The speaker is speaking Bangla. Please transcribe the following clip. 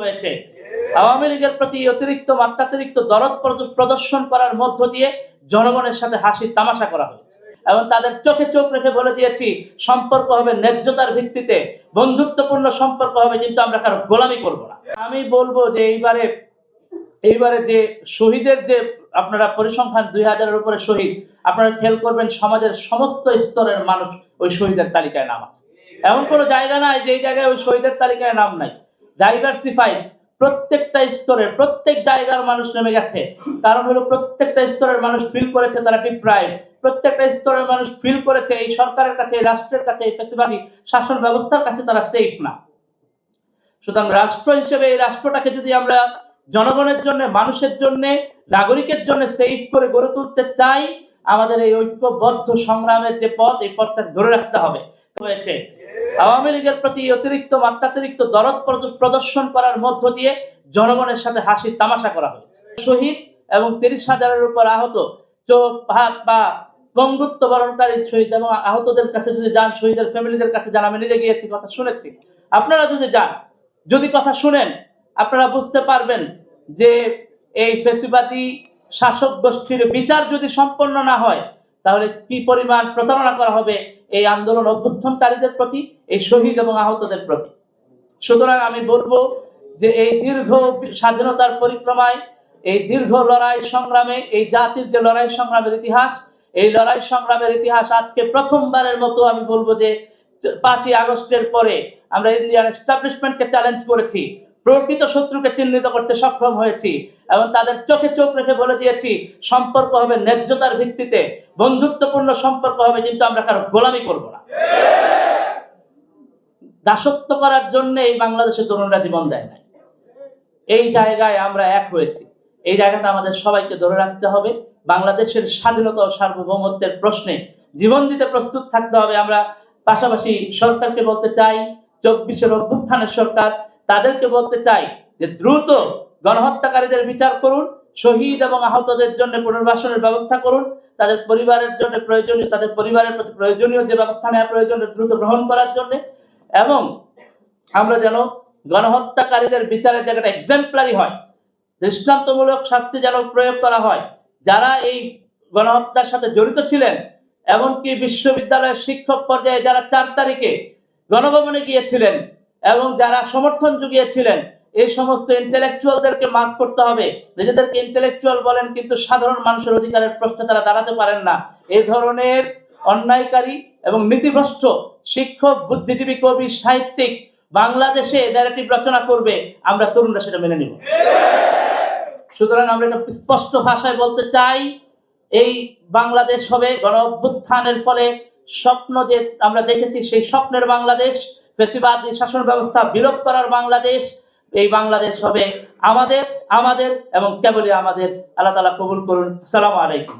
হয়েছে। আওয়ামী লীগের প্রতি অতিরিক্ত মাত্রাতিরিক্ত দরদ প্রদর্শন করার মধ্য দিয়ে জনগণের সাথে হাসি তামাশা করা হয়েছে। এবং তাদের চোখে চোখ রেখে বলে দিয়েছি, সম্পর্ক হবে ন্যায্যতার ভিত্তিতে। বন্ধুত্বপূর্ণ সম্পর্ক হবে, কিন্তু আমরা কারও গোলামি করব না। আমি বলব যে এইবারে এইবারে যে শহীদের যে আপনারা পরিসংখ্যান দুই হাজারের উপরে শহীদ, আপনারা খেয়াল করবেন সমাজের সমস্ত স্তরের মানুষ ওই শহীদের তালিকায় নাম আছে। এমন কোনো জায়গা নাই যে এই জায়গায় ওই শহীদের তালিকায় নাম নাই। ডাইভার্সিফাইড প্রত্যেকটা স্তরের প্রত্যেক জায়গার মানুষ নেমে গেছে। কারণ হলো প্রত্যেকটা স্তরের মানুষ ফিল করেছে তারা ডিপ্রাইভ প্রত্যেকটা স্তরের মানুষ ফিল করেছে এই সরকারের কাছে, এই রাষ্ট্রের কাছে, এই ফেসিবাদী শাসন ব্যবস্থার কাছে তারা সেফ না। সুতরাং রাষ্ট্র হিসেবে এই রাষ্ট্রটাকে যদি আমরা জনগণের জন্য, মানুষের জন্য, নাগরিকের জন্য সেফ করে গড়ে তুলতে চাই আমাদের এই ঐক্যবদ্ধ সংগ্রামের যে পথ, এই পথটা ধরে রাখতে হবে। হয়েছে আওয়ামী লীগের প্রতি অতিরিক্ত মাত্রাতিরিক্ত দরদ প্রদ- প্রদর্শন করার মধ্য দিয়ে জনগণের সাথে হাসি তামাশা করা হয়েছে। শহীদ এবং তিরিশ হাজারের উপর আহত চোখ, হাত, পা বন্ধুত্ব বরণকারী শহীদ এবং আহতদের কাছে যদি যান, শহীদের ফ্যামিলিদের কাছে যান, আমি নিজে গিয়েছি, কথা শুনেছি। আপনারা যদি যান, যদি কথা শুনেন, আপনারা বুঝতে পারবেন যে এই ফেসিবাদী শাসক গোষ্ঠীর বিচার যদি সম্পন্ন না হয়, তাহলে কি পরিমাণ প্রতারণা করা হবে এই আন্দোলন অভ্যুত্থানকারীদের প্রতি, এই শহীদ এবং আহতদের প্রতি? সুতরাং আমি বলব যে এই দীর্ঘ স্বাধীনতার পরিক্রমায়, এই দীর্ঘ লড়াই সংগ্রামে, এই জাতির যে লড়াই সংগ্রামের ইতিহাস, এই লড়াই সংগ্রামের ইতিহাস আজকে প্রথমবারের মতো আমি বলব যে পাঁচই আগস্টের পরে আমরা ইন্ডিয়ান এস্টাবলিশমেন্টকে চ্যালেঞ্জ করেছি। প্রকৃত শত্রুকে চিহ্নিত করতে সক্ষম হয়েছি এবং তাদের চোখে চোখ রেখে বলে দিয়েছি, সম্পর্ক হবে ন্যায্যতার ভিত্তিতে। বন্ধুত্বপূর্ণ সম্পর্ক হবে, কিন্তু আমরা কারও গোলামি করব না। দাসত্ব করার জন্য এই বাংলাদেশের তরুণরা জীবন দেয় নাই। এই জায়গায় আমরা এক হয়েছি। এই জায়গাটা আমাদের সবাইকে ধরে রাখতে হবে। বাংলাদেশের স্বাধীনতা ও সার্বভৌমত্বের প্রশ্নে জীবন দিতে প্রস্তুত থাকতে হবে। আমরা পাশাপাশি সরকারকে বলতে চাই, চব্বিশের অভ্যুত্থানের সরকার তাদেরকে বলতে চাই যে দ্রুত গণহত্যাকারীদের বিচার করুন, শহীদ এবং আহতদের জন্য পুনর্বাসনের ব্যবস্থা করুন, তাদের পরিবারের জন্য প্রয়োজনীয়, তাদের পরিবারের প্রতি প্রয়োজনীয় যে ব্যবস্থা নেওয়া প্রয়োজন দ্রুত গ্রহণ করার জন্য। এবং আমরা যেন গণহত্যাকারীদের বিচারের জায়গাটা এক্সাম্পলারি হয়, দৃষ্টান্তমূলক শাস্তি যেন প্রয়োগ করা হয়। যারা এই গণহত্যার সাথে জড়িত ছিলেন, এমনকি বিশ্ববিদ্যালয়ের শিক্ষক পর্যায়ে যারা চার তারিখে গণভবনে গিয়েছিলেন এবং যারা সমর্থন জুগিয়েছিলেন, এই সমস্ত ইন্টেলেকচুয়ালদেরকে মার্ক করতে হবে। নিজেদেরকে ইন্টেলেকচুয়াল বলেন, কিন্তু সাধারণ মানুষের অধিকারের প্রশ্নে তারা দাঁড়াতে পারেন না। এই ধরনের অন্যায়কারী এবং নীতিভ্রষ্ট শিক্ষক, বুদ্ধিজীবী, কবি, সাহিত্যিক বাংলাদেশে ন্যারেটিভ রচনা করবে, আমরা তরুণরা সেটা মেনে নিব। সুতরাং আমরা এটা স্পষ্ট ভাষায় বলতে চাই, এই বাংলাদেশ হবে গণ অভ্যুত্থানের ফলে স্বপ্ন যে আমরা দেখেছি, সেই স্বপ্নের বাংলাদেশ ফেসিবাদী শাসন ব্যবস্থা বিলোপ করার বাংলাদেশ, এই বাংলাদেশ হবে আমাদের আমাদের এবং কেবলই আমাদের। আল্লাহ তালা কবুল করুন। সালাম আলাইকুম।